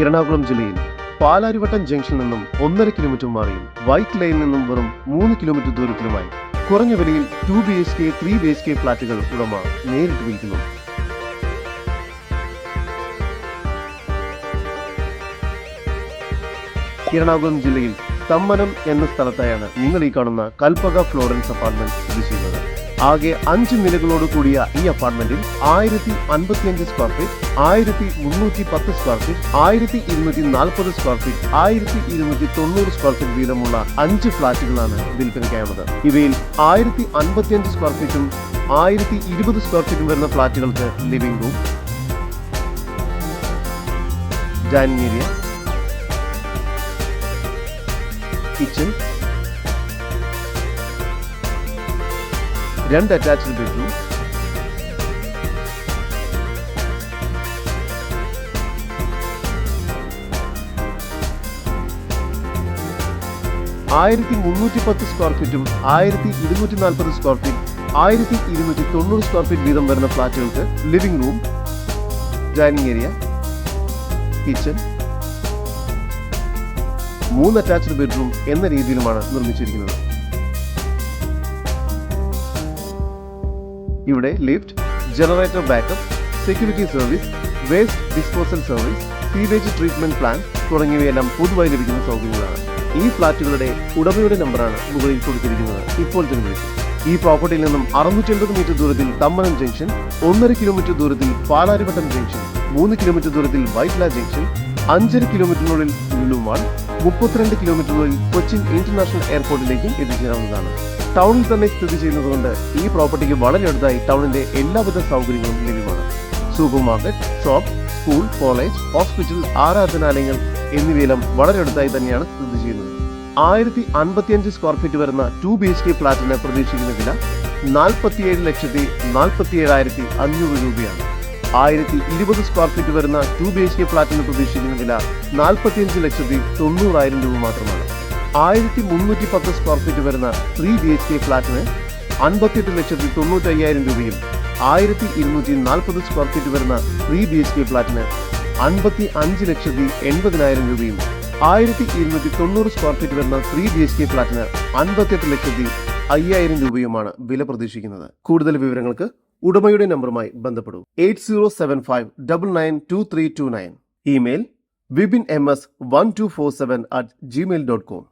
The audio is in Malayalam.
എറണാകുളം ജില്ലയിൽ പാലാരിവട്ടം ജംഗ്ഷനിൽ നിന്നും ഒന്നര കിലോമീറ്റർ മാറിയും വൈറ്റ് ലൈനിൽ നിന്നും വെറും മൂന്ന് കിലോമീറ്റർ ദൂരത്തിലുമായി കുറഞ്ഞ വിലയിൽ two B H K three B H K ഫ്ളാറ്റുകൾ ഉടമ നേരിട്ട് വിൽക്കുന്നു. എറണാകുളം ജില്ലയിൽ തമ്മനം എന്ന സ്ഥലത്തായാണ് നിങ്ങൾ ഈ കാണുന്ന കൽപ്പക ഫ്ലോറൻസ് അപ്പാർട്ട്മെന്റ് സ്ഥിതി ചെയ്യുന്നത്. ആകെ അഞ്ച് നിലകളോട് കൂടിയ ഈ അപ്പാർട്ട്മെന്റിൽ ആയിരത്തി അൻപത്തിയഞ്ച് സ്ക്വയർ ഫീറ്റ് ആയിരത്തി മുന്നൂറ്റി പത്ത് സ്ക്വയർ ഫീറ്റ് ആയിരത്തി ഇരുന്നൂറ്റി നാൽപ്പത് സ്ക്വയർ ഫീറ്റ് ആയിരത്തി ഇരുന്നൂറ്റി തൊണ്ണൂറ് സ്ക്വയർ ഫീറ്റ് വീതമുള്ള അഞ്ച് ഫ്ളാറ്റുകളാണ് വിൽപ്പനയ്ക്കായുള്ളത്. ഇവയിൽ ആയിരത്തി അൻപത്തിയഞ്ച് സ്ക്വയർ ഫീറ്റും ആയിരത്തി ഇരുപത് സ്ക്വയർ ഫീറ്റും വരുന്ന ഫ്ളാറ്റുകൾക്ക് living room dining area kitchen രണ്ട് അറ്റാച്ച്ഡ് ബെഡ്റൂം ആയിരത്തി മുന്നൂറ്റി പത്ത് സ്ക്വയർ ഫീറ്റും ആയിരത്തി ഇരുന്നൂറ്റി നാൽപ്പത് സ്ക്വയർ ഫീറ്റ് ആയിരത്തി ഇരുന്നൂറ്റി തൊണ്ണൂറ് സ്ക്വയർ ഫീറ്റ് വീതം വരുന്ന ഫ്ലാറ്റുകൾക്ക് living room dining area kitchen മൂന്ന് അറ്റാച്ച്ഡ് ബെഡ്റൂം എന്ന രീതിയിലുമാണ് നിർമ്മിച്ചിരിക്കുന്നത്. ഇവിടെ lift generator backup security service waste disposal service sewage treatment plan തുടങ്ങിയവയെല്ലാം പൊതുവായി ലഭിക്കുന്ന സൗകര്യങ്ങളാണ്. ഈ ഫ്ളാറ്റുകളുടെ ഉടമയുടെ നമ്പറാണ് മുകളിൽ കൊടുത്തിരിക്കുന്നത്. ഇപ്പോൾ തന്നെ വിളിക്കും. ഈ പ്രോപ്പർട്ടിയിൽ നിന്നും അറുന്നൂറ്റി എൺപത് മീറ്റർ ദൂരത്തിൽ തമ്മനം ജംഗ്ഷൻ ഒന്നര കിലോമീറ്റർ ദൂരത്തിൽ പാലാരിവട്ടം ജംഗ്ഷൻ മൂന്ന് കിലോമീറ്റർ ദൂരത്തിൽ വൈറ്റ്ല ജംഗ്ഷൻ അഞ്ചര കിലോമീറ്ററിനുള്ളിൽ ലുലുമാൾ മുപ്പത്തിരണ്ട് കിലോമീറ്ററിനുള്ളിൽ കൊച്ചിൻ ഇന്റർനാഷണൽ എയർപോർട്ടിലേക്കും എത്തിച്ചേരാവുന്നതാണ് ടൗണിൽ തന്നെ സ്ഥിതി ചെയ്യുന്നതുകൊണ്ട് ഈ പ്രോപ്പർട്ടിക്ക് വളരെ അടുത്തായി ടൗണിന്റെ എല്ലാവിധ സൗകര്യങ്ങളും ലഭ്യമാണ്. Supermarket shop school college hospital ആരാധനാലയങ്ങൾ എന്നിവയെല്ലാം വളരെ അടുത്തായി തന്നെയാണ് സ്ഥിതി ചെയ്യുന്നത്. ആയിരത്തി അൻപത്തിയഞ്ച് സ്ക്വയർ ഫീറ്റ് വരുന്ന ടു ബി എച്ച് കെ ഫ്ലാറ്റിന് പ്രതീക്ഷിക്കുന്ന വില നാൽപ്പത്തിയേഴ് ലക്ഷത്തി നാൽപ്പത്തിയേഴായിരത്തി അഞ്ഞൂറ് രൂപയാണ്. ആയിരത്തി ഇരുപത് സ്ക്വയർ ഫീറ്റ് വരുന്ന ടു ബി എച്ച് കെ ഫ്ലാറ്റിന് പ്രതീക്ഷിക്കുന്ന വില നാൽപ്പത്തിയഞ്ച് ലക്ഷത്തി തൊണ്ണൂറായിരം രൂപ മാത്രമാണ്. ആയിരത്തി മുന്നൂറ്റി പത്ത് സ്ക്വയർ ഫീറ്റ് വരുന്ന ത്രീ ബി എച്ച് കെ ഫ്ലാറ്റിന് അൻപത്തിയെട്ട് ലക്ഷത്തി തൊണ്ണൂറ്റി അയ്യായിരം രൂപയും ആയിരത്തി ഇരുന്നൂറ്റി നാൽപ്പത് സ്ക്വയർ ഫീറ്റ് വരുന്ന ത്രീ ബി എച്ച് കെ ഫ്ലാറ്റിന് അൻപത്തി അഞ്ച് ലക്ഷത്തി എൺപതിനായിരം രൂപയും ആയിരത്തി ഇരുന്നൂറ്റി തൊണ്ണൂറ് സ്ക്വയർ ഫീറ്റ് വരുന്ന ത്രീ ബി എച്ച് കെ ഫ്ലാറ്റിന് അൻപത്തിയെട്ട് ലക്ഷത്തി അയ്യായിരം രൂപയുമാണ് വില പ്രതീക്ഷിക്കുന്നത്. കൂടുതൽ വിവരങ്ങൾക്ക് ഉടമയുടെ നമ്പറുമായി ബന്ധപ്പെടൂ. Eight zero seven five double nine two three two nine. Email Vipin M S one two four seven at Gmail dot com